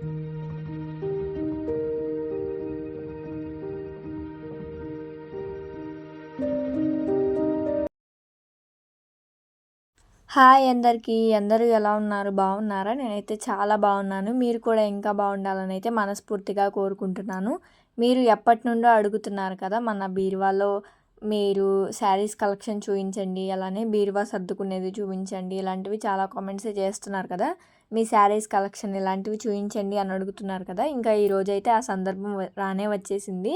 Hi అందరికీ అందరూ ఎలా ఉన్నారు? బాగున్నారా? నేనైతే చాలా బాగున్నాను. మీరు కూడా ఇంకా బాగుండాలని అయితే మనస్ఫూర్తిగా కోరుకుంటున్నాను. మీరు ఎప్పటి నుండో అడుగుతున్నారు కదా మన బీరువాలో మీరు శారీస్ కలెక్షన్ చూపించండి అలానే బీరువా సర్దుకునేది చూపించండి ఇలాంటివి చాలా కామెంట్స్ చేస్తున్నారు కదా. మీ శారీస్ కలెక్షన్ ఇలాంటివి చూపించండి అని అడుగుతున్నారు కదా. ఇంకా ఈరోజైతే అయితే ఆ సందర్భం రానే వచ్చేసింది.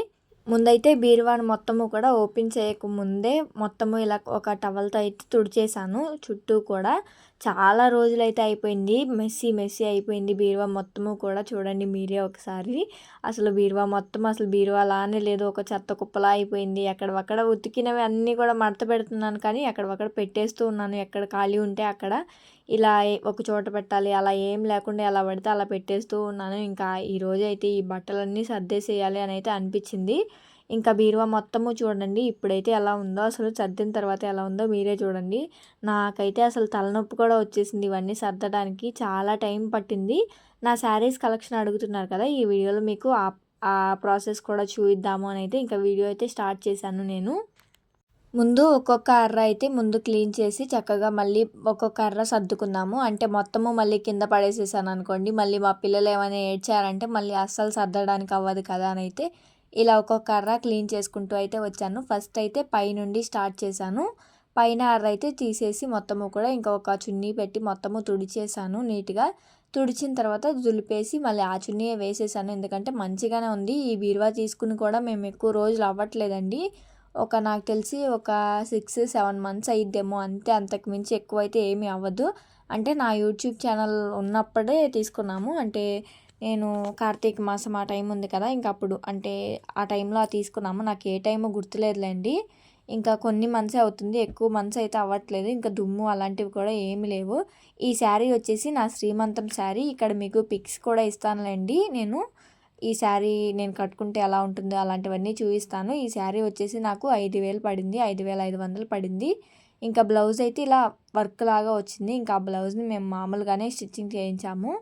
ముందైతే బీరువాను మొత్తము కూడా ఓపెన్ చేయకముందే మొత్తము ఇలా ఒక టవల్తో అయితే తుడిచేసాను చుట్టూ కూడా చాలా రోజులైతే అయిపోయింది. మెస్సీ మెస్సీ అయిపోయింది బీరువా మొత్తము కూడా. చూడండి మీరే ఒకసారి. అసలు బీరువా మొత్తం అసలు బీరువా అలానే లేదు. ఒక చెత్త కుప్పలా అయిపోయింది. ఎక్కడక్కడ ఉతికినవి అన్నీ కూడా మడత పెడుతున్నాను కానీ ఎక్కడక్కడ పెట్టేస్తూ ఉన్నాను. ఎక్కడ ఖాళీ ఉంటే అక్కడ. ఇలా ఒక చోట పెట్టాలి అలా ఏం లేకుండా ఎలా పడితే అలా పెట్టేస్తూ ఉన్నాను. ఇంకా ఈరోజు అయితే ఈ బట్టలన్నీ సర్దేసేయాలి అని అయితే అనిపించింది. ఇంకా బీరువా మొత్తము చూడండి ఇప్పుడైతే ఎలా ఉందో అసలు సర్దిన తర్వాత ఎలా ఉందో మీరే చూడండి. నాకైతే అసలు తలనొప్పి కూడా వచ్చేసింది ఇవన్నీ సర్దడానికి. చాలా టైం పట్టింది. నా శారీస్ కలెక్షన్ అడుగుతున్నారు కదా ఈ వీడియోలో మీకు ఆ ప్రాసెస్ కూడా చూపిద్దాము అని అయితే ఇంకా వీడియో అయితే స్టార్ట్ చేశాను నేను. ముందు ఒక్కొక్క అర్ర అయితే ముందు క్లీన్ చేసి చక్కగా మళ్ళీ ఒక్కొక్క అర్ర సర్దుకున్నాము అంటే మొత్తము మళ్ళీ కింద పడేసేసాను అనుకోండి. మళ్ళీ మా పిల్లలు ఏమైనా ఏడ్చారంటే మళ్ళీ అస్సలు సర్దడానికి అవ్వదు కదా అని అయితే ఇలా ఒక్కొక్క అర్ర క్లీన్ చేసుకుంటూ అయితే వచ్చాను. ఫస్ట్ అయితే పై నుండి స్టార్ట్ చేశాను. పైన అర్ర అయితే తీసేసి మొత్తము కూడా ఇంకొక చున్నీ పెట్టి మొత్తము తుడిచేసాను నీట్గా. తుడిచిన తర్వాత దులిపేసి మళ్ళీ ఆ చున్నీ వేసేసాను. ఎందుకంటే మంచిగానే ఉంది. ఈ బీరువా తీసుకుని కూడా మేము ఎక్కువ రోజులు అవ్వట్లేదండి. ఒక నాకు తెలిసి ఒక సిక్స్ సెవెన్ మంత్స్ అయ్యిద్దేమో అంతే. అంతకు మించి ఎక్కువ అయితే ఏమీ అవ్వదు. అంటే నా యూట్యూబ్ ఛానల్ ఉన్నప్పుడే తీసుకున్నాము. అంటే నేను కార్తీక మాసం ఆ టైం ఉంది కదా ఇంకా అప్పుడు. అంటే ఆ టైంలో తీసుకున్నాము. నాకు ఏ టైమో గుర్తులేదులేండి. ఇంకా కొన్ని మంత్స్ అవుతుంది. ఎక్కువ మంత్స్ అయితే అవ్వట్లేదు. ఇంకా దుమ్ము అలాంటివి కూడా ఏమి లేవు. ఈ శారీ వచ్చేసి నా శ్రీమంతం శారీ. ఇక్కడ మీకు పిక్స్ కూడా ఇస్తానులేండి నేను. ఈ శారీ నేను కట్టుకుంటే ఎలా ఉంటుందో అలాంటివన్నీ చూపిస్తాను. ఈ శారీ వచ్చేసి నాకు ఐదు వేలు పడింది. ఐదు వేల ఐదు వందలు పడింది. ఇంకా బ్లౌజ్ అయితే ఇలా వర్క్ లాగా వచ్చింది. ఇంకా ఆ బ్లౌజ్ని మేము మామూలుగానే స్టిచ్చింగ్ చేయించాము.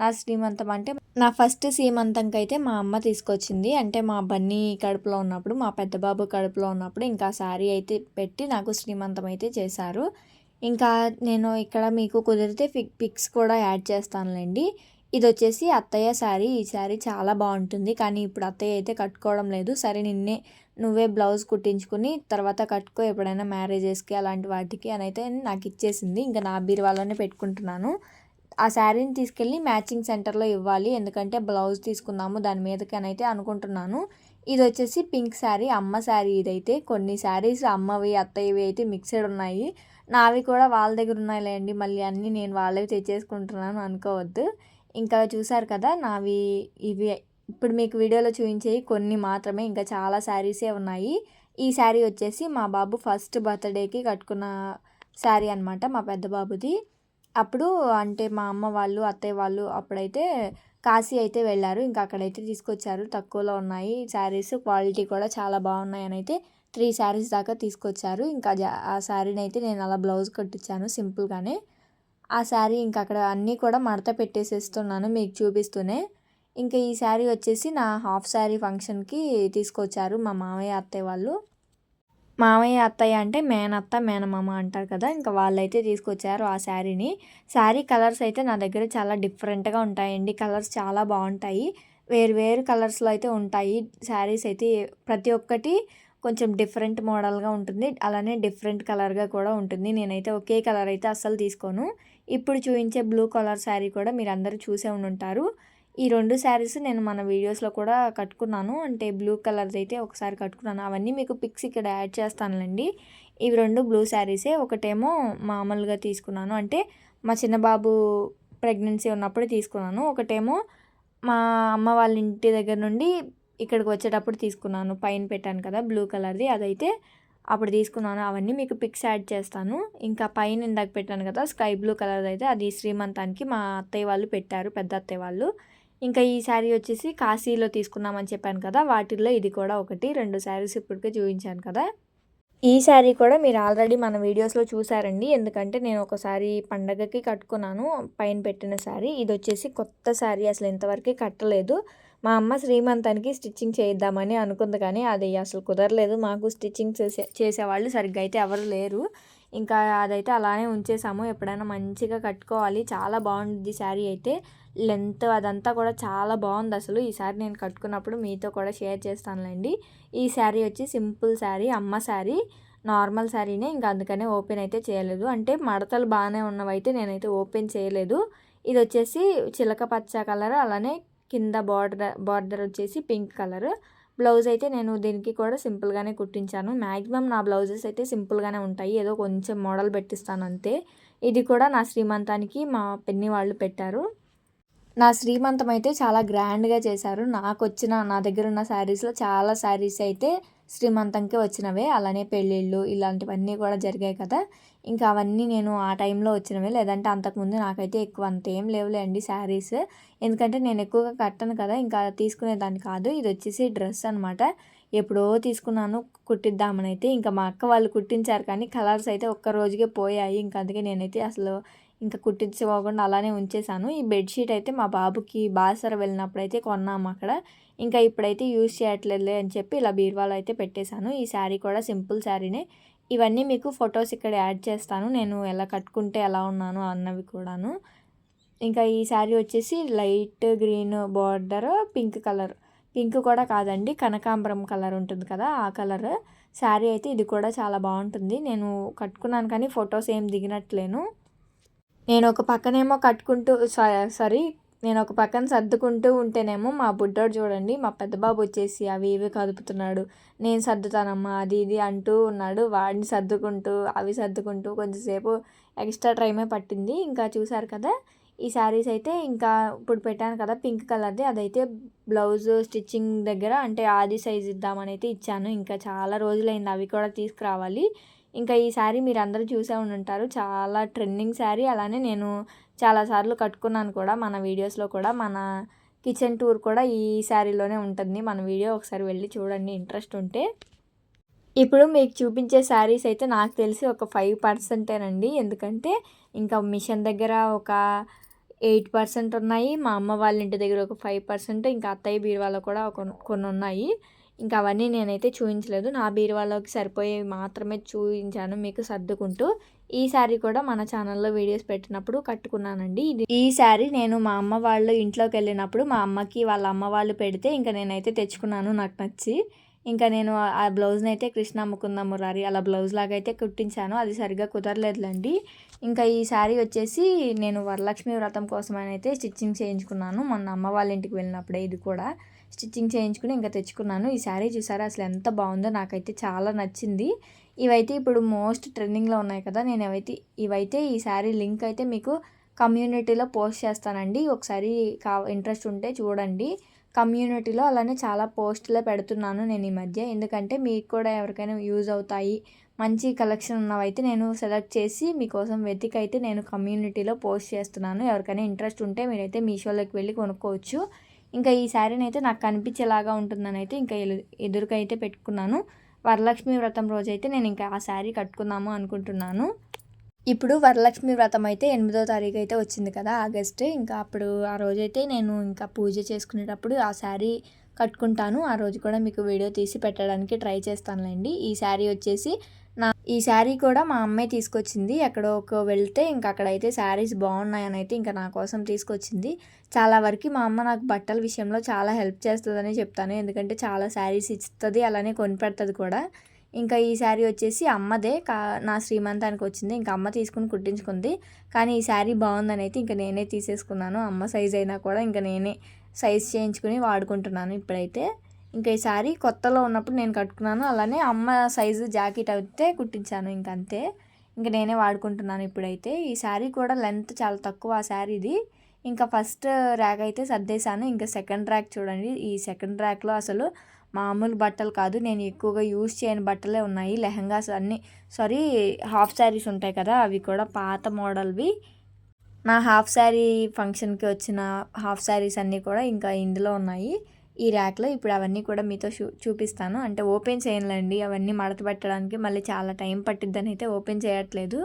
నా శ్రీమంతం అంటే నా ఫస్ట్ సీమంతంకి అయితే మా అమ్మ తీసుకొచ్చింది. అంటే మా బన్నీ కడుపులో ఉన్నప్పుడు మా పెద్ద బాబు కడుపులో ఉన్నప్పుడు ఇంకా శారీ అయితే పెట్టి నాకు శ్రీమంతం అయితే చేశారు. ఇంకా నేను ఇక్కడ మీకు కుదిరితే పిక్ పిక్స్ కూడా యాడ్ చేస్తానులేండి. ఇది వచ్చేసి అత్తయ్య శారీ ఈ శారీ చాలా బాగుంటుంది. కానీ ఇప్పుడు అత్తయ్య అయితే కట్టుకోవడం లేదు. సరే నిన్నే నువ్వే బ్లౌజ్ కుట్టించుకుని తర్వాత కట్టుకో ఎప్పుడైనా మ్యారేజెస్కి అలాంటి వాటికి అని అయితే నాకు ఇచ్చేసింది. ఇంకా నా బీరువాలోనే పెట్టుకుంటున్నాను. ఆ శారీని తీసుకెళ్ళి మ్యాచింగ్ సెంటర్లో ఇవ్వాలి. ఎందుకంటే బ్లౌజ్ తీసుకుందాము దాని మీదకి అని అయితే అనుకుంటున్నాను. ఇది వచ్చేసి పింక్ శారీ అమ్మ శారీ ఇదైతే. కొన్ని శారీస్ అమ్మవి అత్తయ్యవి అయితే మిక్సెడ్ ఉన్నాయి. నావి కూడా వాళ్ళ దగ్గర ఉన్నాయిలేండి. మళ్ళీ అన్నీ నేను వాళ్ళవి తెచ్చేసుకుంటున్నాను అనుకోవద్దు. ఇంకా చూసారు కదా నావి ఇవి. ఇప్పుడు మీకు వీడియోలో చూపించేవి కొన్ని మాత్రమే. ఇంకా చాలా శారీసే ఉన్నాయి. ఈ శారీ వచ్చేసి మా బాబు ఫస్ట్ బర్త్డేకి కట్టుకున్న శారీ అనమాట మా పెద్ద బాబుది. అప్పుడు అంటే మా అమ్మ వాళ్ళు అత్తయ్య వాళ్ళు అప్పుడైతే కాశీ అయితే వెళ్ళారు. ఇంకా అక్కడైతే తీసుకొచ్చారు. తక్కువలో ఉన్నాయి శారీస్. క్వాలిటీ కూడా చాలా బాగున్నాయి అని అయితే త్రీ శారీస్ దాకా తీసుకొచ్చారు. ఇంకా ఆ శారీని అయితే నేను అలా బ్లౌజ్ కట్టించాను సింపుల్గానే. ఆ శారీ ఇంక అక్కడ అన్నీ కూడా మడత పెట్టేసేస్తున్నాను మీకు చూపిస్తూనే. ఇంకా ఈ శారీ వచ్చేసి నా హాఫ్ శారీ ఫంక్షన్కి తీసుకొచ్చారు మా మామయ్య అత్తయ్య వాళ్ళు. మామయ్య అత్తయ్య అంటే మేనత్త మేనమామ అంటారు కదా ఇంకా వాళ్ళైతే తీసుకొచ్చారు ఆ శారీని. శారీ కలర్స్ అయితే నా దగ్గర చాలా డిఫరెంట్గా ఉంటాయండి. కలర్స్ చాలా బాగుంటాయి. వేరు వేరు కలర్స్లో అయితే ఉంటాయి. శారీస్ అయితే ప్రతి ఒక్కటి కొంచెం డిఫరెంట్ మోడల్గా ఉంటుంది. అలానే డిఫరెంట్ కలర్గా కూడా ఉంటుంది. నేనైతే ఒకే కలర్ అయితే అస్సలు తీసుకోను. ఇప్పుడు చూపించే బ్లూ కలర్ శారీ కూడా మీరు అందరూ చూసే ఉంటారు ఈ రెండు శారీస్ నేను మన వీడియోస్లో కూడా కట్టుకున్నాను. అంటే బ్లూ కలర్ది అయితే ఒకసారి కట్టుకున్నాను. అవన్నీ మీకు పిక్స్ ఇక్కడ యాడ్ చేస్తానులేండి. ఇవి రెండు బ్లూ శారీసే ఒకటేమో మామూలుగా తీసుకున్నాను. అంటే మా చిన్నబాబు ప్రెగ్నెన్సీ ఉన్నప్పుడు తీసుకున్నాను. ఒకటేమో మా అమ్మ వాళ్ళ ఇంటి దగ్గర నుండి ఇక్కడికి వచ్చేటప్పుడు తీసుకున్నాను. పైన పెట్టాను కదా బ్లూ కలర్ది. అదైతే అప్పుడు తీసుకున్నాను. అవన్నీ మీకు పిక్స్ యాడ్ చేస్తాను. ఇంకా పైన ఇందాక పెట్టాను కదా స్కై బ్లూ కలర్ అయితే అది శ్రీమంతానికి మా అత్తయ్య వాళ్ళు పెట్టారు పెద్ద అత్తయ్య వాళ్ళు. ఇంకా ఈ శారీ వచ్చేసి కాశీలో తీసుకున్నామని చెప్పాను కదా వాటిల్లో ఇది కూడా ఒకటి. రెండు శారీస్ ఇప్పటికే చూపించాను కదా. ఈ శారీ కూడా మీరు ఆల్రెడీ మన వీడియోస్లో చూసారండి. ఎందుకంటే నేను ఒకసారి పండగకి కట్టుకున్నాను పైన పెట్టిన శారీ. ఇది వచ్చేసి కొత్త శారీ అసలు ఇంతవరకు కట్టలేదు. మా అమ్మ శ్రీమంతానికి స్టిచ్చింగ్ చేయిద్దామని అనుకుంది కానీ అది అసలు కుదరలేదు. మాకు స్టిచ్చింగ్ చేసే చేసేవాళ్ళు సరిగ్గా అయితే ఎవరు లేరు. ఇంకా అదైతే అలానే ఉంచేసాము. ఎప్పుడైనా మంచిగా కట్టుకోవాలి. చాలా బాగుంది శారీ అయితే. లెంత్ అదంతా కూడా చాలా బాగుంది అసలు. ఈ శారీ నేను కట్టుకున్నప్పుడు మీతో కూడా షేర్ చేస్తానులేండి. ఈ శారీ వచ్చి సింపుల్ శారీ అమ్మ శారీ నార్మల్ శారీనే. ఇంకా అందుకనే ఓపెన్ అయితే చేయలేదు. అంటే మడతలు బాగానే ఉన్నవైతే నేనైతే ఓపెన్ చేయలేదు. ఇది వచ్చేసి చిలక పచ్చ కలర్ అలానే కింద బార్డర్ బార్డర్ వచ్చేసి పింక్ కలర్. బ్లౌజ్ అయితే నేను దీనికి కూడా సింపుల్గానే కుట్టించాను. మ్యాక్సిమం నా బ్లౌజెస్ అయితే సింపుల్గానే ఉంటాయి. ఏదో కొంచెం మోడల్ పెట్టిస్తాను అంతే. ఇది కూడా నా శ్రీమంతానికి మా పెన్ని వాళ్ళు పెట్టారు. నా శ్రీమంతం అయితే చాలా గ్రాండ్గా చేశారు. నాకు వచ్చిన నా దగ్గర ఉన్న శారీస్లో చాలా శారీస్ అయితే శ్రీమంతంకి వచ్చినవే. అలానే పెళ్ళిళ్ళు ఇలాంటివన్నీ కూడా జరిగాయి కదా. ఇంకా అవన్నీ నేను ఆ టైంలో వచ్చినవే. లేదంటే అంతకుముందు నాకైతే ఎక్కువ అంత ఏం లేవులే అండి శారీస్. ఎందుకంటే నేను ఎక్కువగా కట్టను కదా ఇంకా తీసుకునేదాన్ని కాదు. ఇది వచ్చేసి డ్రెస్ అనమాట ఎప్పుడో తీసుకున్నాను కుట్టిద్దామని అయితే ఇంకా మా అక్క వాళ్ళు కుట్టించారు కానీ కలర్స్ అయితే ఒక్క రోజుకే పోయాయి. ఇంకా అందుకే నేనైతే అసలు ఇంకా కుట్టించుకోకుండా అలానే ఉంచేసాను ఈ బెడ్షీట్ అయితే మా బాబుకి బాసర వెళ్ళినప్పుడు అయితే కొన్నాము అక్కడ. ఇంకా ఇప్పుడైతే యూజ్ చేయట్లేదులే అని చెప్పి ఇలా బీరువాలో అయితే పెట్టేశాను. ఈ శారీ కూడా సింపుల్ శారీనే. ఇవన్నీ మీకు ఫొటోస్ ఇక్కడ యాడ్ చేస్తాను. నేను ఎలా కట్టుకుంటే ఎలా ఉన్నాను అన్నవి కూడాను. ఇంకా ఈ శారీ వచ్చేసి light green border pink colour. Pink కూడా కాదండి కనకాంబరం కలర్ ఉంటుంది కదా ఆ కలర్. శారీ అయితే ఇది కూడా చాలా బాగుంటుంది. నేను కట్టుకున్నాను కానీ ఫొటోస్ ఏం దిగినట్లేను. నేను ఒక పక్కనేమో కట్టుకుంటూ సారీ నేను ఒక పక్కన సర్దుకుంటూ ఉంటేనేమో మా బుడ్డోడు చూడండి మా పెద్ద బాబు వచ్చేసి అవి ఇవి కదుపుతున్నాడు. నేను సర్దుతానమ్మా అది ఇది అంటూ ఉన్నాడు. వాడిని సర్దుకుంటూ అవి సర్దుకుంటూ కొంచెంసేపు ఎక్స్ట్రా టైమే పట్టింది. ఇంకా చూసారు కదా ఈ శారీస్ అయితే ఇంకా ఇప్పుడు పెట్టాను కదా పింక్ కలర్ది. అదైతే బ్లౌజ్ స్టిచ్చింగ్ దగ్గర అంటే ఆది సైజ్ ఇద్దామని అయితే ఇచ్చాను. ఇంకా చాలా రోజులైంది అవి కూడా తీసుకురావాలి. ఇంకా ఈ శారీ మీరు అందరూ చూసే ఉంటారు చాలా ట్రెండింగ్ శారీ. అలానే నేను చాలాసార్లు కట్టుకున్నాను కూడా మన వీడియోస్లో కూడా. మన కిచెన్ టూర్ కూడా ఈ శారీలోనే ఉంటుంది. మన వీడియో ఒకసారి వెళ్ళి చూడండి ఇంట్రెస్ట్ ఉంటే. ఇప్పుడు మీకు చూపించే శారీస్ అయితే నాకు తెలిసి ఒక ఫైవ్ పర్సెంటేనండి. ఎందుకంటే ఇంకా మిషన్ దగ్గర ఒక ఎయిట్ పర్సెంట్ ఉన్నాయి. మా అమ్మ వాళ్ళ ఇంటి దగ్గర ఒక ఫైవ్ పర్సెంట్ ఇంకా అత్తయ్య బీరువాలో కూడా ఒక కొన్ని ఉన్నాయి. ఇంకా అవన్నీ నేనైతే చూపించలేదు నా బీరువాలోకి సరిపోయేవి మాత్రమే చూపించాను మీకు సర్దుకుంటూ. ఈ శారీ కూడా మన ఛానల్లో వీడియోస్ పెట్టినప్పుడు కట్టుకున్నానండి. ఇది ఈ శారీ నేను మా అమ్మ వాళ్ళు ఇంట్లోకి వెళ్ళినప్పుడు మా అమ్మకి వాళ్ళ అమ్మ వాళ్ళు పెడితే ఇంకా నేనైతే తెచ్చుకున్నాను నాకు నచ్చి. ఇంకా నేను ఆ బ్లౌజ్ని అయితే కృష్ణ ముకుంద మురారి అలా బ్లౌజ్ లాగా అయితే కుట్టించాను. అది సరిగ్గా కుదరలేదులండి. ఇంకా ఈ శారీ వచ్చేసి నేను వరలక్ష్మి వ్రతం కోసం అయితే స్టిచ్చింగ్ చేయించుకున్నాను. మొన్న అమ్మ వాళ్ళ ఇంటికి వెళ్ళినప్పుడే ఇది కూడా స్టిచ్చింగ్ చేయించుకుని ఇంకా తెచ్చుకున్నాను. ఈ శారీ చూసారా అసలు ఎంత బాగుందో నాకైతే చాలా నచ్చింది. ఇవైతే ఇప్పుడు మోస్ట్ ట్రెండింగ్లో ఉన్నాయి కదా నేను ఇవైతే ఇవైతే ఈ శారీ లింక్ అయితే మీకు కమ్యూనిటీలో పోస్ట్ చేస్తానండి. ఒకసారి కా ఇంట్రెస్ట్ ఉంటే చూడండి. కమ్యూనిటీలో అలానే చాలా పోస్టులే పెడుతున్నాను నేను ఈ మధ్య. ఎందుకంటే మీకు కూడా ఎవరికైనా యూజ్ అవుతాయి మంచి కలెక్షన్ ఉన్నవైతే నేను సెలెక్ట్ చేసి మీకోసం వెతికైతే నేను కమ్యూనిటీలో పోస్ట్ చేస్తున్నాను. ఎవరికైనా ఇంట్రెస్ట్ ఉంటే మీరైతే మీషోలోకి వెళ్ళి కొనుక్కోవచ్చు. ఇంకా ఈ శారీని అయితే నాకు కనిపించేలాగా ఉంటుందని అయితే ఇంకా ఎదురుకైతే పెట్టుకున్నాను. వరలక్ష్మి వ్రతం రోజైతే నేను ఇంకా ఆ శారీ కట్టుకుందాము అనుకుంటున్నాను. ఇప్పుడు వరలక్ష్మి వ్రతం అయితే ఎనిమిదో తారీఖు అయితే వచ్చింది కదా ఆగస్ట్. ఇంకా అప్పుడు ఆ రోజైతే నేను ఇంకా పూజ చేసుకునేటప్పుడు ఆ శారీ కట్టుకుంటాను. ఆ రోజు కూడా మీకు వీడియో తీసి పెట్టడానికి ట్రై చేస్తానులేండి. ఈ శారీ వచ్చేసి నా ఈ శారీ కూడా మా అమ్మాయి తీసుకొచ్చింది. ఎక్కడో వెళ్తే ఇంకా అక్కడైతే శారీస్ బాగున్నాయని అయితే ఇంకా నా కోసం తీసుకొచ్చింది. చాలా వరకు మా అమ్మ నాకు బట్టల విషయంలో చాలా హెల్ప్ చేస్తుందని చెప్తాను. ఎందుకంటే చాలా శారీస్ ఇస్తుంది అలానే కొనిపెడుతుంది కూడా. ఇంకా ఈ శారీ వచ్చేసి అమ్మదే. కా నా శ్రీమంతానికి వచ్చింది. ఇంకా అమ్మ తీసుకుని కుట్టించుకుంది. కానీ ఈ శారీ బాగుందని అయితే ఇంకా నేనే తీసేసుకున్నాను. అమ్మ సైజ్ అయినా కూడా ఇంకా నేనే సైజ్ చేయించుకుని వాడుకుంటున్నాను ఇప్పుడైతే. ఇంకా ఈ శారీ కొత్తలో ఉన్నప్పుడు నేను కట్టుకున్నాను. అలానే అమ్మ సైజు జాకెట్ అయితే కుట్టించాను ఇంక అంతే. ఇంకా నేనే వాడుకుంటున్నాను ఇప్పుడైతే. ఈ శారీ కూడా లెంత్ చాలా తక్కువ ఆ శారీది ఇంకా ఫస్ట్ ర్యాక్ అయితే సర్దేశాను. ఇంకా సెకండ్ ర్యాక్ చూడండి. ఈ సెకండ్ ర్యాక్లో అసలు మామూలు బట్టలు కాదు. నేను ఎక్కువగా యూజ్ చేయని బట్టలే ఉన్నాయి. లెహంగాస్ అన్నీ సారీ హాఫ్ శారీస్ ఉంటాయి కదా అవి కూడా పాత మోడల్వి. నా హాఫ్ శారీ ఫంక్షన్కి వచ్చిన హాఫ్ శారీస్ అన్నీ కూడా ఇంకా ఇందులో ఉన్నాయి. ఈ ర్యాక్లో ఇప్పుడు అవన్నీ కూడా మీతో చూ చూపిస్తాను. అంటే ఓపెన్ చేయనులేండి అవన్నీ మడత పెట్టడానికి మళ్ళీ చాలా టైం పట్టిద్దని అయితే ఓపెన్ చేయట్లేదు.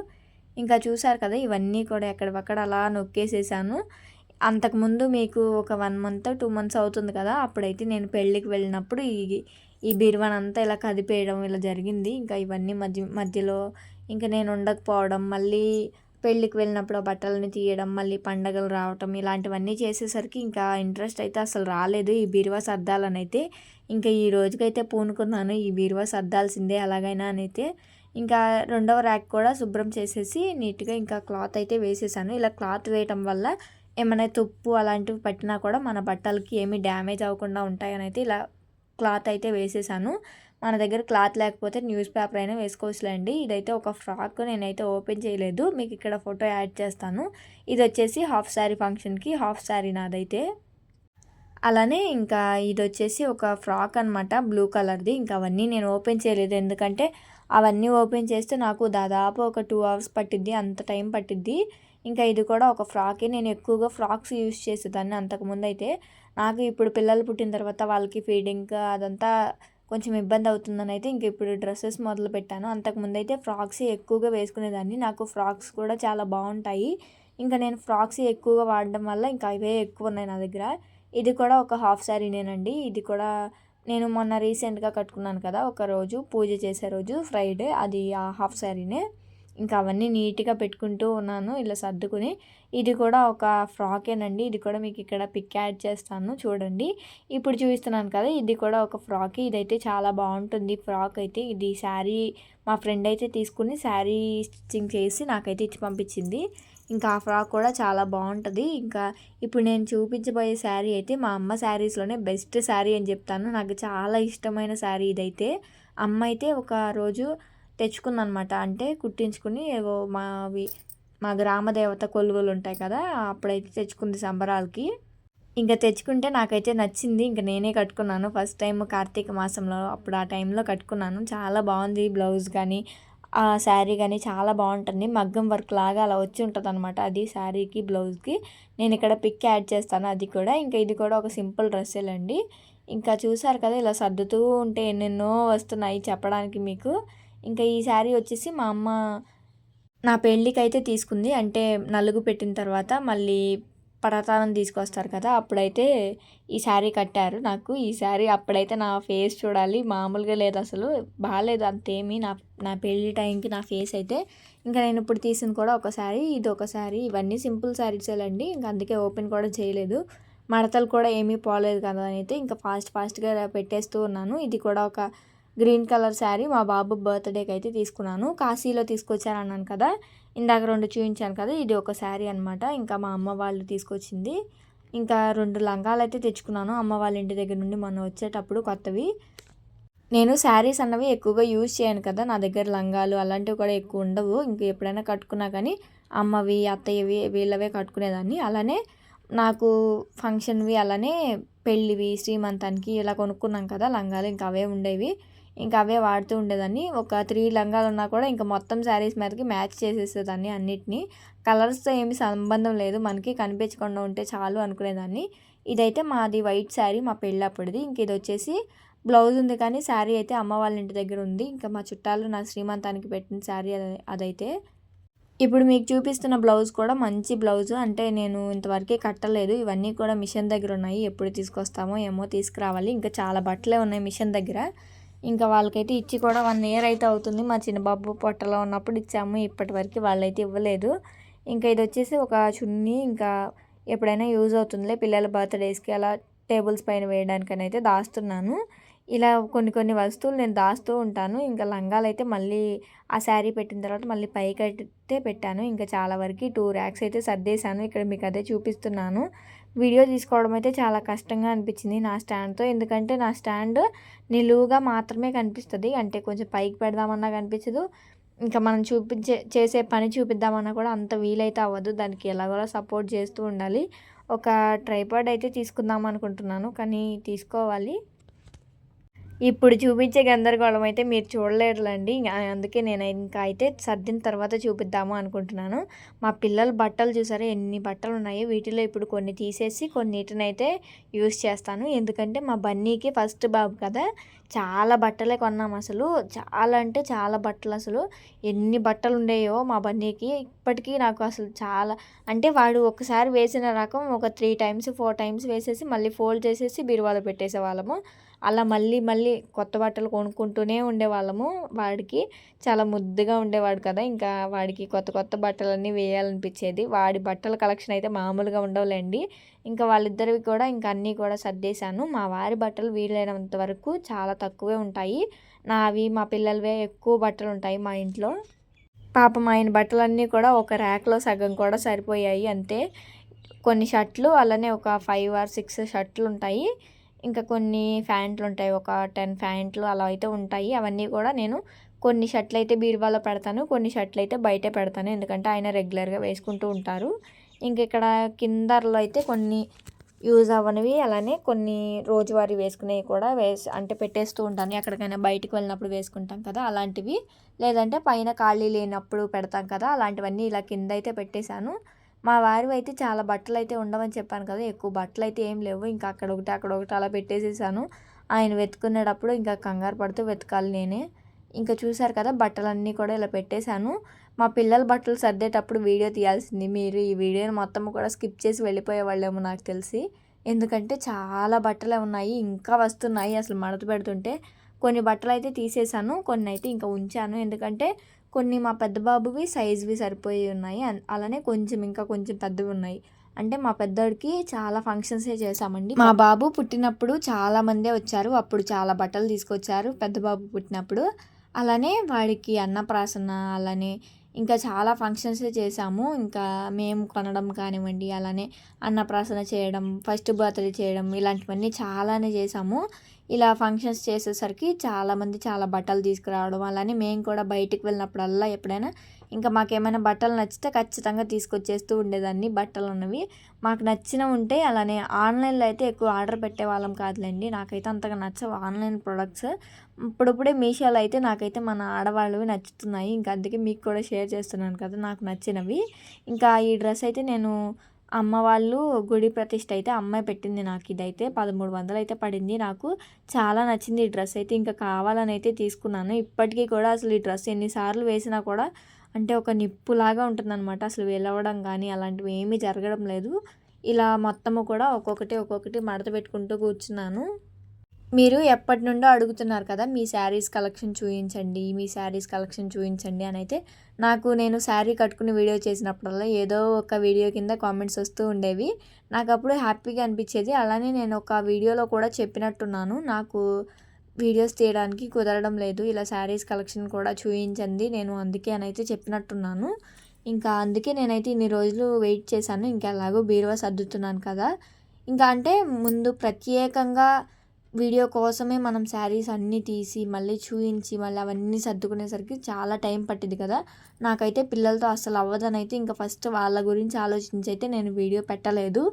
ఇంకా చూసారు కదా ఇవన్నీ కూడా ఎక్కడక్కడ అలా నొక్కేసేసాను. అంతకుముందు మీకు ఒక వన్ మంత్ టూ మంత్స్ అవుతుంది కదా అప్పుడైతే నేను పెళ్ళికి వెళ్ళినప్పుడు ఈ ఈ బీరువానంతా ఇలా కదిపేయడం ఇలా జరిగింది. ఇంకా ఇవన్నీ మధ్య మధ్యలో ఇంకా నేను ఉండకపోవడం మళ్ళీ పెళ్ళికి వెళ్ళినప్పుడు ఆ బట్టలని తీయడం మళ్ళీ పండగలు రావటం ఇలాంటివన్నీ చేసేసరికి ఇంకా ఇంట్రెస్ట్ అయితే అసలు రాలేదు. ఈ బీరువా సర్దాలని అయితే ఇంకా ఈ రోజుకైతే పూనుకున్నాను. ఈ బీరువా సర్దాల్సిందే అలాగైనా అని అయితే ఇంకా రెండవ ర్యాక్ కూడా శుభ్రం చేసేసి నీట్గా ఇంకా క్లాత్ అయితే వేసేసాను. ఇలా క్లాత్ వేయటం వల్ల ఏమైనా తుప్పు అలాంటివి పట్టినా కూడా మన బట్టలకి ఏమీ డ్యామేజ్ అవ్వకుండా ఉంటాయని అయితే ఇలా క్లాత్ అయితే వేసేసాను. మన దగ్గర క్లాత్ లేకపోతే న్యూస్ పేపర్ అయినా వేసుకోవచ్చులేండి. ఇదైతే ఒక ఫ్రాక్ నేనైతే ఓపెన్ చేయలేదు. మీకు ఇక్కడ ఫోటో యాడ్ చేస్తాను. ఇది వచ్చేసి హాఫ్ శారీ ఫంక్షన్కి హాఫ్ శారీ నాదైతే. అలానే ఇంకా ఇది వచ్చేసి ఒక ఫ్రాక్ అనమాట బ్లూ కలర్ది. ఇంకా అవన్నీ నేను ఓపెన్ చేయలేదు. ఎందుకంటే అవన్నీ ఓపెన్ చేస్తే నాకు దాదాపు ఒక టూ అవర్స్ పట్టిద్ది అంత టైం పట్టిద్ది. ఇంకా ఇది కూడా ఒక ఫ్రాకే. నేను ఎక్కువగా ఫ్రాక్స్ యూస్ చేసేదాన్ని అంతకుముందు అయితే నాకు ఇప్పుడు పిల్లలు పుట్టిన తర్వాత వాళ్ళకి ఫీడింగ్ అదంతా కొంచెం ఇబ్బంది అవుతుందని అయితే ఇంక ఇప్పుడు డ్రెస్సెస్ మొదలు పెట్టాను. అంతకుముందు అయితే ఫ్రాక్స్ ఎక్కువగా వేసుకునేదాన్ని. నాకు ఫ్రాక్స్ కూడా చాలా బాగుంటాయి. ఇంకా నేను ఫ్రాక్స్ ఎక్కువగా వాడడం వల్ల ఇంకా అవే ఎక్కువ ఉన్నాయి నా దగ్గర. ఇది కూడా ఒక హాఫ్ శారీనేనండి ఇది కూడా నేను మొన్న రీసెంట్గా కట్టుకున్నాను కదా ఒక రోజు పూజ చేసే రోజు ఫ్రైడే. అది ఆ హాఫ్ శారీనే. ఇంకా అవన్నీ నీట్గా పెట్టుకుంటూ ఉన్నాను ఇలా సర్దుకుని. ఇది కూడా ఒక ఫ్రాకేనండి. ఇది కూడా మీకు ఇక్కడ పిక్ యాడ్ చేస్తాను చూడండి. ఇప్పుడు చూపిస్తున్నాను కదా ఇది కూడా ఒక ఫ్రాక్. ఇదైతే చాలా బాగుంటుంది ఫ్రాక్ అయితే. ఇది శారీ మా ఫ్రెండ్ అయితే తీసుకుని శారీ స్టిచ్చింగ్ చేసి నాకైతే ఇచ్చి పంపించింది. ఇంకా ఆ ఫ్రాక్ కూడా చాలా బాగుంటుంది. ఇంకా ఇప్పుడు నేను చూపించబోయే శారీ అయితే మా అమ్మ శారీస్లోనే బెస్ట్ శారీ అని చెప్తాను. నాకు చాలా ఇష్టమైన శారీ ఇదైతే. అమ్మ అయితే ఒక రోజు తెచ్చుకుందనమాట. అంటే కుట్టించుకుని ఏవో మావి మా గ్రామదేవత కొలువులు ఉంటాయి కదా అప్పుడైతే తెచ్చుకుంది సంబరాలకి. ఇంకా తెచ్చుకుంటే నాకైతే నచ్చింది. ఇంకా నేనే కట్టుకున్నాను. ఫస్ట్ టైం కార్తీక మాసంలో అప్పుడు ఆ టైంలో కట్టుకున్నాను. చాలా బాగుంది బ్లౌజ్ కానీ ఆ శారీ కానీ చాలా బాగుంటుంది. మగ్గం వర్క్ లాగా అలా వచ్చి ఉంటుంది అనమాట అది శారీకి బ్లౌజ్కి. నేను ఇక్కడ పిక్ యాడ్ చేస్తాను అది కూడా. ఇంకా ఇది కూడా ఒక సింపుల్ డ్రెస్సేలండి. ఇంకా చూసారు కదా ఇలా సర్దుతూ ఉంటే ఎన్నెన్నో వస్తున్నాయి చెప్పడానికి మీకు. ఇంకా ఈ శారీ వచ్చేసి మా అమ్మ నా పెళ్ళికి అయితే తీసుకుంది. అంటే నలుగు పెట్టిన తర్వాత మళ్ళీ పడతానం తీసుకొస్తారు కదా అప్పుడైతే ఈ శారీ కట్టారు నాకు. ఈ శారీ అప్పుడైతే నా ఫేస్ చూడాలి. మామూలుగా లేదు అసలు బాగాలేదు అంతేమీ. నా నా పెళ్ళి టైంకి నా ఫేస్ అయితే ఇంకా నేను ఇప్పుడు తీసింది కూడా ఒక శారీ ఇది ఒక శారీ. ఇవన్నీ సింపుల్ శారీసేలండి ఇంకా అందుకే ఓపెన్ కూడా చేయలేదు. మడతలు కూడా ఏమీ పోలేదు కదా అని అయితే ఇంకా ఫాస్ట్ ఫాస్ట్గా పెట్టేస్తూ ఉన్నాను. ఇది కూడా ఒక గ్రీన్ కలర్ శారీ మా బాబు బర్త్డేకి అయితే తీసుకున్నాను. కాశీలో తీసుకొచ్చారు అన్నాను కదా ఇందాక రెండు చూపించాను కదా ఇది ఒక శారీ అనమాట ఇంకా మా అమ్మ వాళ్ళు తీసుకొచ్చింది. ఇంకా రెండు లంగాలు అయితే తెచ్చుకున్నాను. అమ్మ వాళ్ళ ఇంటి దగ్గర నుండి మొన్న వచ్చేటప్పుడు కొత్తవి. నేను శారీస్ అన్నవి ఎక్కువగా యూజ్ చేయను కదా నా దగ్గర లంగాలు అలాంటివి కూడా ఎక్కువ ఉండవు. ఇంకా ఎప్పుడైనా కట్టుకున్నా కానీ అమ్మవి అత్తయ్యవి వీళ్ళవే కట్టుకునేదాన్ని. అలానే నాకు ఫంక్షన్వి అలానే పెళ్ళివి శ్రీమంతానికి ఇలా కొనుక్కున్నాం కదా లంగాలు ఇంకా అవే ఉండేవి. ఇంకా అవే వాడుతూ ఉండేదాన్ని. ఒక త్రీ లంగాలు ఉన్నా కూడా ఇంకా మొత్తం శారీస్ మీదకి మ్యాచ్ చేసేసేదాన్ని అన్నిటినీ. కలర్స్తో ఏమి సంబంధం లేదు. మనకి కనిపించకుండా ఉంటే చాలు అనుకునేదాన్ని. ఇదైతే మాది వైట్ శారీ మా పెళ్ళి ఇంక ఇది వచ్చేసి బ్లౌజ్ ఉంది కానీ శారీ అయితే అమ్మ వాళ్ళ ఇంటి దగ్గర ఉంది. ఇంకా మా చుట్టాలు నా శ్రీమంతానికి పెట్టిన శారీ అదైతే. ఇప్పుడు మీకు చూపిస్తున్న బ్లౌజ్ కూడా మంచి బ్లౌజ్. అంటే నేను ఇంతవరకే కట్టలేదు. ఇవన్నీ కూడా మిషన్ దగ్గర ఉన్నాయి. ఎప్పుడు తీసుకొస్తామో ఏమో తీసుకురావాలి. ఇంకా చాలా బట్టలే ఉన్నాయి మిషన్ దగ్గర. ఇంకా వాళ్ళకైతే ఇచ్చి కూడా వన్ ఇయర్ అయితే అవుతుంది. మా చిన్న బాబు పొట్టలో ఉన్నప్పుడు ఇచ్చాము. ఇప్పటి వరకు వాళ్ళైతే ఇవ్వలేదు. ఇంకా ఇది వచ్చేసి ఒక చున్నీ ఇంకా ఎప్పుడైనా యూజ్ అవుతుందిలే. పిల్లల బర్త్డేస్కి అలా టేబుల్స్ పైన వేయడానికని అయితే దాస్తున్నాను. ఇలా కొన్ని కొన్ని వస్తువులు నేను దాస్తూ ఉంటాను. ఇంకా లంగాలు అయితే మళ్ళీ ఆ శారీ పెట్టిన తర్వాత మళ్ళీ పైకి అయితే పెట్టాను. ఇంకా చాలా వరకు టూ ర్యాక్స్ అయితే సర్దేశాను. ఇక్కడ మీకు అదే చూపిస్తున్నాను. వీడియో తీసుకోవడం అయితే చాలా కష్టంగా అనిపించింది నా స్టాండ్తో. ఎందుకంటే నా స్టాండ్ నిలువుగా మాత్రమే కనిపిస్తుంది. అంటే కొంచెం పైకి పెడదామన్నా కనిపించదు. ఇంకా మనం చూపించే చేసే పని చూపిద్దామన్నా కూడా అంత వీలైతే అవ్వదు. దానికి ఎలాగోలా సపోర్ట్ చేస్తూ ఉండాలి. ఒక ట్రైపాడ్ అయితే తీసుకుందాం అనుకుంటున్నాను. కానీ తీసుకోవాలి. ఇప్పుడు చూపించే గందరగోళం అయితే మీరు చూడలేరులేండి. అందుకే నేను ఇంకా అయితే సర్దిన తర్వాత చూపిద్దాము అనుకుంటున్నాను. మా పిల్లల బట్టలు చూసారా? ఎన్ని బట్టలు ఉన్నాయో వీటిలో ఇప్పుడు కొన్ని తీసేసి కొన్నిటినైతే యూస్ చేస్తాను. ఎందుకంటే మా బన్నీకి ఫస్ట్ బాబు కదా చాలా బట్టలే కొన్నాం అసలు. చాలా అంటే చాలా బట్టలు అసలు. ఎన్ని బట్టలు ఉండేయో మా బన్నీకి. ఇప్పటికీ నాకు అసలు చాలా అంటే వాడు ఒకసారి వేసిన రకం ఒక త్రీ టైమ్స్ ఫోర్ టైమ్స్ వేసేసి మళ్ళీ ఫోల్డ్ చేసేసి బీరువాలో పెట్టేసే వాళ్ళము అలా మళ్ళీ మళ్ళీ కొత్త బట్టలు కొనుక్కుంటూనే ఉండేవాళ్ళము. వాడికి చాలా ముద్దుగా ఉండేవాడు కదా. ఇంకా వాడికి కొత్త కొత్త బట్టలన్నీ వేయాలనిపించేది. వాడి బట్టల కలెక్షన్ అయితే మామూలుగా ఉండవులేండి. ఇంకా వాళ్ళిద్దరివి కూడా ఇంకా అన్నీ కూడా సర్దేశాను. మా వారి బట్టలు వీలైనంత వరకు చాలా తక్కువే ఉంటాయి. నావి మా పిల్లలవే ఎక్కువ బట్టలు ఉంటాయి మా ఇంట్లో. పాపం ఆయన బట్టలన్నీ కూడా ఒక ర్యాక్లో సగం కూడా సరిపోయాయి అంతే. కొన్ని షర్ట్లు అలానే ఒక ఫైవ్ ఆర్ సిక్స్ షర్ట్లు ఉంటాయి. ఇంకా కొన్ని ఫ్యాంట్లు ఉంటాయి. ఒక టెన్ ఫ్యాంట్లు అలా అయితే ఉంటాయి. అవన్నీ కూడా నేను కొన్ని షర్ట్లు అయితే బీరువాలో పెడతాను. కొన్ని షర్ట్లు అయితే బయటే పెడతాను. ఎందుకంటే ఆయన రెగ్యులర్గా వేసుకుంటూ ఉంటారు. ఇంక ఇక్కడ కిందర్లో అయితే కొన్ని యూజ్ అవ్వనివి అలానే కొన్ని రోజువారీ వేసుకునేవి కూడా వేసి అంటే పెట్టేస్తూ ఉంటాను. ఎక్కడికైనా బయటకు వెళ్ళినప్పుడు వేసుకుంటాం కదా అలాంటివి. లేదంటే పైన ఖాళీ లేనప్పుడు పెడతాం కదా అలాంటివన్నీ ఇలా కింద అయితే పెట్టేశాను. మా వారివి అయితే చాలా బట్టలు అయితే ఉండవని చెప్పాను కదా ఎక్కువ బట్టలు అయితే ఏం లేవు. ఇంకా అక్కడ ఒకటి అక్కడ ఒకటి అలా పెట్టేసేసాను. ఆయన వెతుకునేటప్పుడు ఇంకా కంగారు పడుతూ వెతకాలి నేనే. ఇంకా చూసారు కదా బట్టలన్నీ కూడా ఇలా పెట్టేశాను. మా పిల్లల బట్టలు సర్దేటప్పుడు వీడియో తీయాల్సింది. మీరు ఈ వీడియోని మొత్తం కూడా స్కిప్ చేసి వెళ్ళిపోయే వాళ్ళేమో నాకు తెలిసి. ఎందుకంటే చాలా బట్టలే ఉన్నాయి ఇంకా వస్తున్నాయి అసలు మడత పెడుతుంటే. కొన్ని బట్టలు అయితే తీసేసాను కొన్ని అయితే ఇంకా ఉంచాను. ఎందుకంటే కొన్ని మా పెద్ద బాబువి సైజువి సరిపోయి ఉన్నాయి. అలానే కొంచెం ఇంకా కొంచెం పెద్దవి ఉన్నాయి. అంటే మా పెద్దోడికి చాలా ఫంక్షన్సే చేసామండి మా బాబు పుట్టినప్పుడు చాలా మందే వచ్చారు. అప్పుడు చాలా బట్టలు తీసుకొచ్చారు పెద్ద బాబు పుట్టినప్పుడు. అలానే వాడికి అన్నప్రాసన అలానే ఇంకా చాలా ఫంక్షన్స్ చేసాము ఇంకా మేము కొనడం కానివ్వండి అలానే అన్నప్రాసన చేయడం ఫస్ట్ బర్త్డే చేయడం ఇలాంటివన్నీ చాలానే చేసాము ఇలా ఫంక్షన్స్ చేసేసరికి చాలామంది చాలా బట్టలు తీసుకురావడం అలానే మేము కూడా బయటికి వెళ్ళినప్పుడల్లా ఎప్పుడైనా ఇంకా మాకేమైనా బట్టలు నచ్చితే ఖచ్చితంగా తీసుకొచ్చేస్తూ ఉండేదాన్ని. బట్టలు ఉన్నవి మాకు నచ్చిన ఉంటే అలానే ఆన్లైన్లో అయితే ఎక్కువ ఆర్డర్ పెట్టే వాళ్ళం కాదులేండి. నాకైతే అంతగా నచ్చవు ఆన్లైన్ ప్రొడక్ట్స్. ఇప్పుడిప్పుడే మీషోలో అయితే నాకైతే మన ఆడవాళ్ళవి నచ్చుతున్నాయి. ఇంకా అందుకే మీకు కూడా షేర్ చేస్తున్నాను కదా నాకు నచ్చినవి. ఇంకా ఈ డ్రెస్ అయితే నేను అమ్మ వాళ్ళు గుడి ప్రతిష్ట అయితే అమ్మాయి పెట్టింది నాకు ఇదైతే. పదమూడు వందలు అయితే పడింది నాకు. చాలా నచ్చింది ఈ డ్రెస్ అయితే. ఇంకా కావాలని అయితే తీసుకున్నాను. ఇప్పటికీ కూడా అసలు ఈ డ్రెస్ ఎన్నిసార్లు వేసినా కూడా అంటే ఒక నిప్పులాగా ఉంటుందన్నమాట. అసలు వెళ్ళవడం కానీ అలాంటివి ఏమీ జరగడం లేదు. ఇలా మొత్తము కూడా ఒక్కొక్కటి ఒక్కొక్కటి మడత పెట్టుకుంటూ కూర్చున్నాను. మీరు ఎప్పటి నుండో అడుగుతున్నారు కదా మీ శారీస్ కలెక్షన్ చూపించండి మీ శారీస్ కలెక్షన్ చూపించండి అని అయితే. నాకు నేను శారీ కట్టుకుని వీడియో చేసినప్పుడల్లా ఏదో ఒక వీడియో కింద కామెంట్స్ వస్తూ ఉండేవి. నాకు అప్పుడు హ్యాపీగా అనిపించేది. అలానే నేను ఒక వీడియోలో కూడా చెప్పినట్టున్నాను. నాకు వీడియోస్ తీయడానికి కుదరడం లేదు. ఇలా శారీస్ కలెక్షన్ కూడా చూపించండి నేను అందుకే అని అయితే చెప్పినట్టున్నాను. ఇంకా అందుకే నేనైతే ఇన్ని రోజులు వెయిట్ చేశాను. ఇంకా ఎలాగో బీరువా సర్దుతున్నాను కదా. ఇంకా అంటే ముందు ప్రత్యేకంగా వీడియో కోసమే మనం శారీస్ అన్నీ తీసి మళ్ళీ చూయించి మళ్ళీ అవన్నీ సర్దుకునేసరికి చాలా టైం పట్టింది కదా. నాకైతే పిల్లలతో అసలు అవ్వదని అయితే ఇంకా ఫస్ట్ వాళ్ళ గురించి ఆలోచించి అయితే నేను వీడియో పెట్టలేదు.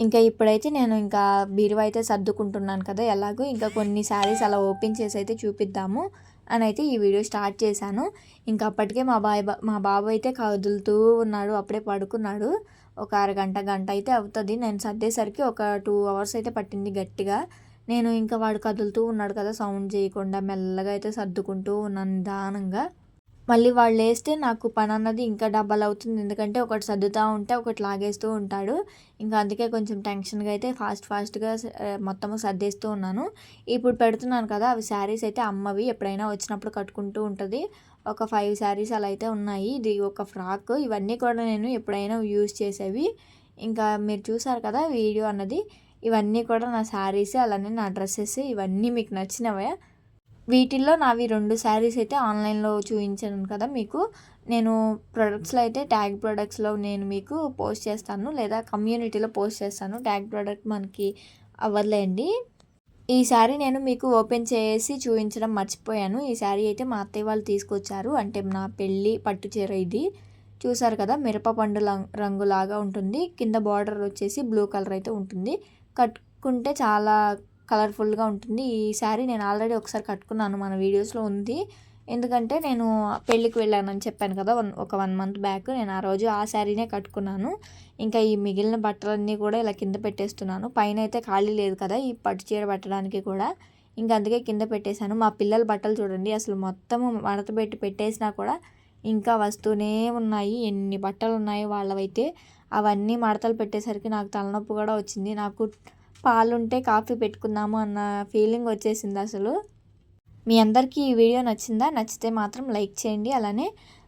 ఇంకా ఇప్పుడైతే నేను ఇంకా బీరువా అయితే సర్దుకుంటున్నాను కదా ఎలాగో ఇంకా కొన్ని శారీస్ అలా ఓపెన్ చేసి అయితే చూపిద్దాము అని అయితే ఈ వీడియో స్టార్ట్ చేశాను. ఇంకా అప్పటికే మా బాయ్ మా బాబు అయితే కదులుతూ ఉన్నాడు అప్పుడే పడుకున్నాడు. ఒక అరగంట గంట అయితే అవుతుంది. నేను సర్దేసరికి ఒక టూ అవర్స్ అయితే పట్టింది గట్టిగా. నేను ఇంకా వాడు కదులుతూ ఉన్నాడు కదా సౌండ్ చేయకుండా మెల్లగా అయితే సర్దుకుంటూ ఉన్నాను నిదానంగా. మళ్ళీ వాళ్ళు వేస్తే నాకు పని అన్నది ఇంకా డబ్బల్ అవుతుంది. ఎందుకంటే ఒకటి సర్దుతూ ఉంటే ఒకటి లాగేస్తూ ఉంటాడు. ఇంకా అందుకే కొంచెం టెన్షన్గా అయితే ఫాస్ట్ ఫాస్ట్గా మొత్తము సర్దేస్తూ ఉన్నాను. ఇప్పుడు పెడుతున్నాను కదా అవి శారీస్ అయితే అమ్మవి. ఎప్పుడైనా వచ్చినప్పుడు కట్టుకుంటూ ఉంటుంది. ఒక ఫైవ్ శారీస్ అలా అయితే ఉన్నాయి. ఇది ఒక ఫ్రాక్. ఇవన్నీ కూడా నేను ఎప్పుడైనా యూజ్ చేసేవి. ఇంకా మీరు చూసారు కదా వీడియో అన్నది. ఇవన్నీ కూడా నా శారీస్ అలానే నా డ్రెస్సెస్ ఇవన్నీ మీకు నచ్చినవే. వీటిల్లో నావి రెండు శారీస్ అయితే ఆన్లైన్లో చూపించాను కదా మీకు. నేను ప్రొడక్ట్స్లో అయితే ట్యాగ్ ప్రొడక్ట్స్లో నేను మీకు పోస్ట్ చేస్తాను లేదా కమ్యూనిటీలో పోస్ట్ చేస్తాను. ట్యాగ్ ప్రొడక్ట్ మనకి అవ్వలేండి ఈ శారీ నేను మీకు ఓపెన్ చేసి చూపించడం మర్చిపోయాను. ఈ శారీ అయితే మా అత్తయ్య వాళ్ళు తీసుకొచ్చారు. అంటే నా పెళ్ళి పట్టు చీర ఇది. చూసారు కదా మిరప పండు రంగులాగా ఉంటుంది. కింద బార్డర్ వచ్చేసి బ్లూ కలర్ అయితే ఉంటుంది. కట్టుకుంటే చాలా కలర్ఫుల్గా ఉంటుంది. ఈ శారీ నేను ఆల్రెడీ ఒకసారి కట్టుకున్నాను మన వీడియోస్లో ఉంది. ఎందుకంటే నేను పెళ్ళికి వెళ్ళానని చెప్పాను కదా వన్ ఒక వన్ మంత్ బ్యాక్ నేను ఆ రోజు ఆ శారీనే కట్టుకున్నాను. ఇంకా ఈ మిగిలిన బట్టలన్నీ కూడా ఇలా కింద పెట్టేస్తున్నాను. పైన అయితే ఖాళీ లేదు కదా ఈ పట్టు చీర పెట్టడానికి కూడా. ఇంకా అందుకే కింద పెట్టేశాను. మా పిల్లల బట్టలు చూడండి అసలు మొత్తం మడత పెట్టి పెట్టేసినా కూడా ఇంకా వస్తూనే ఉన్నాయి. ఎన్ని బట్టలు ఉన్నాయో వాళ్ళవైతే అవన్నీ మడతలు పెట్టేసరికి నాకు తలనొప్పి కూడా వచ్చింది. నాకు పాలుంటే కాఫీ పెట్టుకుందాము అన్న ఫీలింగ్ వచ్చేసింది అసలు. మీ అందరికీ ఈ వీడియో నచ్చిందా? నచ్చితే మాత్రం లైక్ చేయండి. అలానే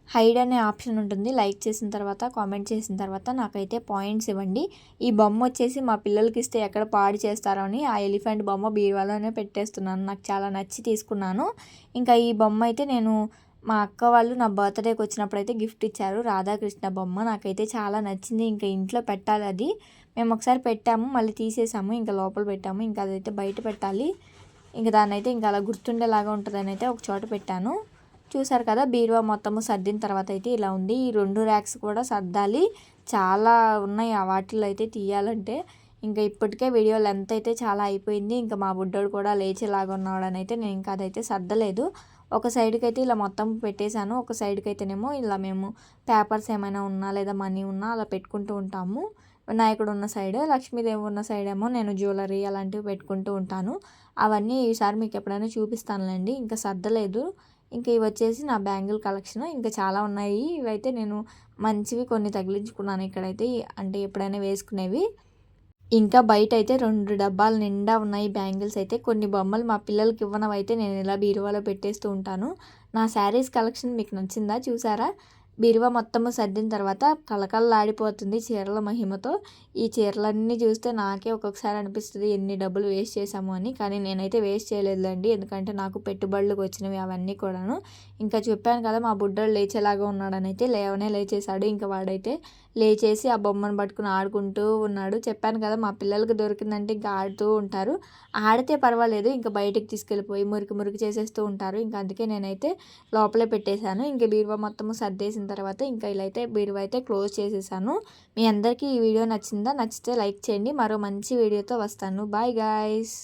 హైడ్ అనే ఆప్షన్ ఉంటుంది. లైక్ చేసిన తర్వాత కామెంట్ చేసిన తర్వాత నాకైతే పాయింట్స్ ఇవ్వండి. ఈ బొమ్మ వచ్చేసి మా పిల్లలకి ఇస్తే ఎక్కడ పాడు చేస్తారో అని ఆ ఎలిఫెంట్ బొమ్మ బీరువాలోనే పెట్టేస్తున్నాను. నాకు చాలా నచ్చి తీసుకున్నాను. ఇంకా ఈ బొమ్మ అయితే నేను మా అక్క వాళ్ళు నా బర్త్డేకి వచ్చినప్పుడు అయితే గిఫ్ట్ ఇచ్చారు రాధాకృష్ణ బొమ్మ. నాకైతే చాలా నచ్చింది. ఇంకా ఇంట్లో పెట్టాలి అది. మేము ఒకసారి పెట్టాము మళ్ళీ తీసేసాము ఇంకా లోపల పెట్టాము ఇంకా అదైతే బయట పెట్టాలి. ఇంకా దాన్ని అయితే ఇంకా అలా గుర్తుండేలాగా ఉంటుందని అయితే ఒక చోట పెట్టాను. చూసారు కదా బీరువా మొత్తము సర్దిన తర్వాత అయితే ఇలా ఉంది. ఈ రెండు ర్యాక్స్ కూడా సర్దాలి. చాలా ఉన్నాయి ఆ వాటిల్లో అయితే తీయాలంటే. ఇంకా ఇప్పటికే వీడియో లెంత్ అయితే చాలా అయిపోయింది. ఇంకా మా బుడ్డోడు కూడా లేచేలాగా ఉన్నాడని అయితే నేను ఇంకా అదైతే సర్దలేదు. ఒక సైడ్కి అయితే ఇలా మొత్తం పెట్టేశాను. ఒక సైడ్కి అయితేనేమో ఇలా మేము పేపర్స్ ఏమైనా ఉన్నా లేదా మనీ ఉన్నా అలా పెట్టుకుంటూ ఉంటాము. వినాయకుడు ఉన్న సైడ్ లక్ష్మీదేవి ఉన్న సైడ్ ఏమో నేను జ్యువెలరీ అలాంటివి పెట్టుకుంటూ ఉంటాను. అవన్నీ ఈసారి మీకు ఎప్పుడైనా చూపిస్తానులేండి. ఇంకా సర్దలేదు. ఇంకా ఇవి వచ్చేసి నా బ్యాంగిల్ కలెక్షన్. ఇంకా చాలా ఉన్నాయి. ఇవైతే నేను మంచివి కొన్ని తగిలించుకున్నాను ఇక్కడైతే. అంటే ఎప్పుడైనా వేసుకునేవి. ఇంకా బయట అయితే రెండు డబ్బాలు నిండా ఉన్నాయి బ్యాంగిల్స్ అయితే. కొన్ని బొమ్మలు మా పిల్లలకి ఇవ్వనవైతే నేను ఇలా బీరువాలో పెట్టేస్తూ ఉంటాను. నా శారీస్ కలెక్షన్ మీకు నచ్చిందా చూసారా? బీరువా మొత్తము సర్దిన తర్వాత కలకలలాడిపోతుంది చీరల మహిమతో. ఈ చీరలన్నీ చూస్తే నాకే ఒక్కొక్కసారి అనిపిస్తుంది ఎన్ని డబ్బులు వేస్ట్ చేసాము అని. కానీ నేనైతే వేస్ట్ చేయలేదులేండి. ఎందుకంటే నాకు పెట్టుబడులకు వచ్చినవి అవన్నీ కూడాను. ఇంకా చెప్పాను కదా మా బుడ్డోడు లేచేలాగా ఉన్నాడని అయితే లేవనే లేచేశాడు. ఇంకా వాడైతే లేచేసి ఆ బొమ్మను పట్టుకుని ఆడుకుంటూ ఉన్నాడు. చెప్పాను కదా మా పిల్లలకి దొరికిందంటే ఇంకా ఆడుతూ ఉంటారు. ఆడితే పర్వాలేదు ఇంకా బయటికి తీసుకెళ్ళిపోయి మురికి మురికి చేసేస్తూ ఉంటారు. ఇంకా అందుకే నేనైతే లోపలే పెట్టేశాను. ఇంకా బీరువా మొత్తం సర్దేసిన తర్వాత ఇంకా ఇలా అయితే బీరువా అయితే క్లోజ్ చేసేసాను. మీ అందరికీ ఈ వీడియో నచ్చిందా? నచ్చితే లైక్ చేయండి. మరో మంచి వీడియోతో వస్తాను. Bye guys.